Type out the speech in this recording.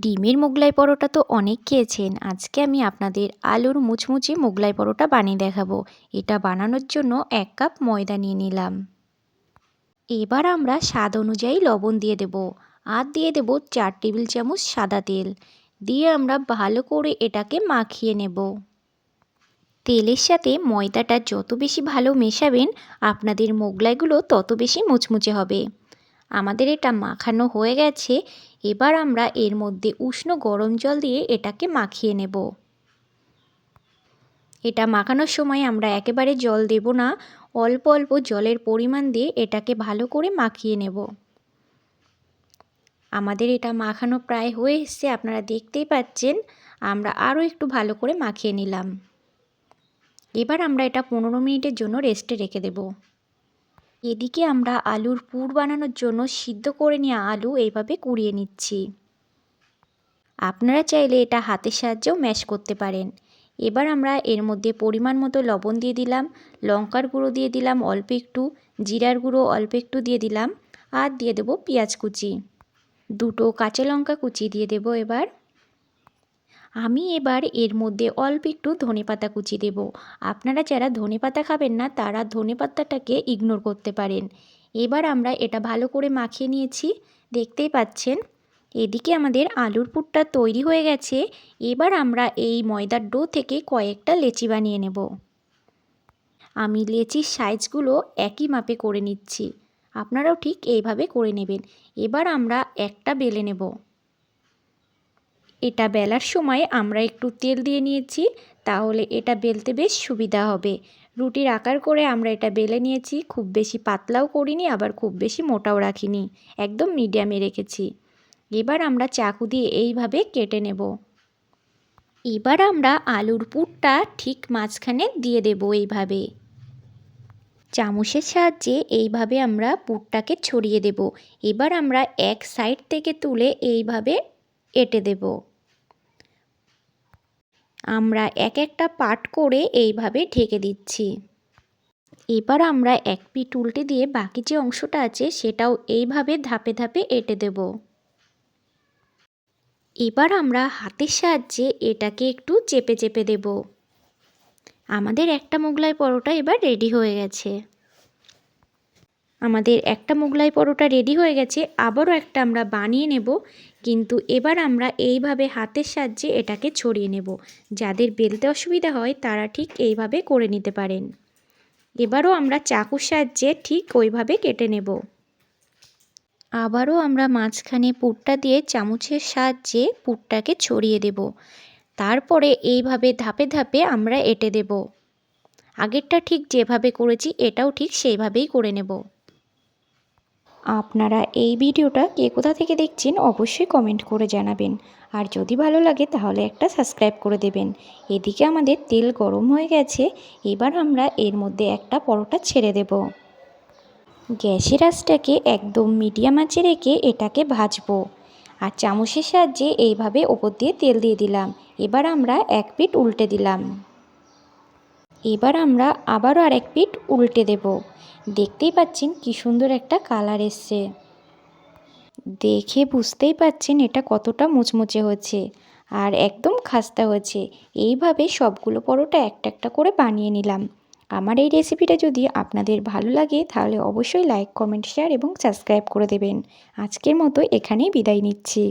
ডিমের মোগলাই পরোটা তো অনেক খেয়েছেন। আজকে আমি আপনাদের আলুর মুচমুচে মোগলাই পরোটা বানিয়ে দেখাবো। এটা বানানোর জন্য এক কাপ ময়দা নিয়ে নিলাম। এবার আমরা স্বাদ অনুযায়ী লবণ দিয়ে দেব। আর দিয়ে দেব চার টেবিল চামচ সাদা তেল। দিয়ে আমরা ভালো করে এটাকে মাখিয়ে নেব। তেলের সাথে ময়দাটা যত বেশি ভালো মেশাবেন, আপনাদের মোগলাইগুলো তত বেশি মুচমুচে হবে। আমাদের এটা মাখানো হয়ে গেছে, এবার আমরা এর মধ্যে উষ্ণ গরম জল দিয়ে এটাকে মাখিয়ে নেব। এটা মাখানোর সময় আমরা একেবারে জল দেব না, অল্প অল্প জলের পরিমাণ দিয়ে এটাকে ভালো করে মাখিয়ে নেব। আমাদের এটা মাখানো প্রায় হয়ে এসছে, আপনারা দেখতেই পাচ্ছেন, আমরা আরও একটু ভালো করে মাখিয়ে নিলাম। এবার আমরা এটা পনেরো মিনিটের জন্য রেস্টে রেখে দেবো। এদিকে আমরা আলুর পুর বানানোর জন্য সিদ্ধ করে নেওয়া আলু এইভাবে কুড়িয়ে নিচ্ছি। আপনারা চাইলে এটা হাতের সাহায্যেও ম্যাশ করতে পারেন। এবার আমরা এর মধ্যে পরিমাণ মতো লবণ দিয়ে দিলাম, লঙ্কার গুঁড়ো দিয়ে দিলাম অল্প একটু, জিরার গুঁড়ো অল্প একটু দিয়ে দিলাম, আর দিয়ে দেবো পেঁয়াজ কুচি। দুটো কাঁচা লঙ্কা কুচি দিয়ে দেবো এবার। আমি এবার এর মধ্যে অল্প একটু ধনে পাতা কুচি দেব। আপনারা যারা ধনে পাতা খাবেন না, তারা ধনে পাতাটাকে ইগনোর করতে পারেন। এবার আমরা এটা ভালো করে মাখিয়ে নিয়েছি। দেখতেই পাচ্ছেন, এদিকে আমাদের আলুর পুরটা তৈরি হয়ে গেছে। এবার আমরা এই ময়দার ডো থেকে কয়েকটা লেচি বানিয়ে নেব। আমি লেচির সাইজগুলো একই মাপে করে নিচ্ছি। আপনারাও ঠিক এইভাবে করে নেবেন। এবার আমরা একটা বেলে নেব। এটা বেলার সময় আমরা একটু তেল দিয়ে নিয়েছি, তাহলে এটা বেলতে বেশ সুবিধা হবে। রুটির আকার করে আমরা এটা বেলে নিয়েছি, খুব বেশি পাতলাও করিনি, আবার খুব বেশি মোটাও রাখিনি। একদম মিডিয়ামে রেখেছি। এবার আমরা চাকু দিয়ে এইভাবে কেটে নেব। এবার আমরা আলুর পুরটা ঠিক মাঝখানে দিয়ে দেব এইভাবে। চামচের সাহায্যে এইভাবে আমরা পুরটাকে ছড়িয়ে দেব। এবার আমরা এক সাইড থেকে তুলে এইভাবে এঁটে দেবো। আমরা এক একটা পাট করে এইভাবে ঢেকে দিচ্ছি। এবার আমরা এক পিঠ উল্টে দিয়ে বাকি যে অংশটা আছে সেটাও এইভাবে ধাপে ধাপে এঁটে দেব। এবার আমরা হাতের সাহায্যে এটাকে একটু চেপে চেপে দেব। আমাদের একটা মোগলাই পরোটা এবার রেডি হয়ে গেছে। আমাদের একটা মোগলাই পরোটা রেডি হয়ে গেছে, আবারও একটা আমরা বানিয়ে নেব। কিন্তু এবার আমরা এইভাবে হাতের সাহায্যে এটাকে ছড়িয়ে নেব। যাদের বেলতে অসুবিধা হয়, তারা ঠিক এইভাবে করে নিতে পারেন। এবারও আমরা চাকুর সাহায্যে ঠিক ওইভাবে কেটে নেব। আবারও আমরা মাঝখানে পুরটা দিয়ে চামচের সাহায্যে পুরটাকে ছড়িয়ে দেব। তারপরে এইভাবে ধাপে ধাপে আমরা এঁটে দেব। আগেরটা ঠিক যেভাবে করেছি, এটাও ঠিক সেইভাবেই করে নেব। আপনারা এই ভিডিওটা কে কোথা থেকে দেখছেন অবশ্যই কমেন্ট করে জানাবেন। আর যদি ভালো লাগে তাহলে একটা সাবস্ক্রাইব করে দেবেন। এদিকে আমাদের তেল গরম হয়ে গেছে, এবার আমরা এর মধ্যে একটা পরোটা ছেড়ে দেব। গ্যাসের আঁচটাকে একদম মিডিয়াম আঁচে রেখে এটাকে ভাজবো। আর চামচের সাহায্যে এইভাবে ওপর দিয়ে তেল দিয়ে দিলাম। এবার আমরা এক পিঠ উল্টে দিলাম। এবার আমরা আবারও আরেক পিঠ উল্টে দেব। দেখতেই পাচ্ছেন কি সুন্দর একটা কালার এসছে। দেখে বুঝতেই পাচ্ছেন এটা কতটা মুচমুচে হচ্ছে আর একদম খাস্তা হয়েছে। এইভাবে সবগুলো পরোটা একটা একটা করে বানিয়ে নিলাম। আমার এই রেসিপিটা যদি আপনাদের ভালো লাগে তাহলে অবশ্যই লাইক, কমেন্ট, শেয়ার এবং সাবস্ক্রাইব করে দেবেন। আজকের মতো এখানেই বিদায় নিচ্ছি।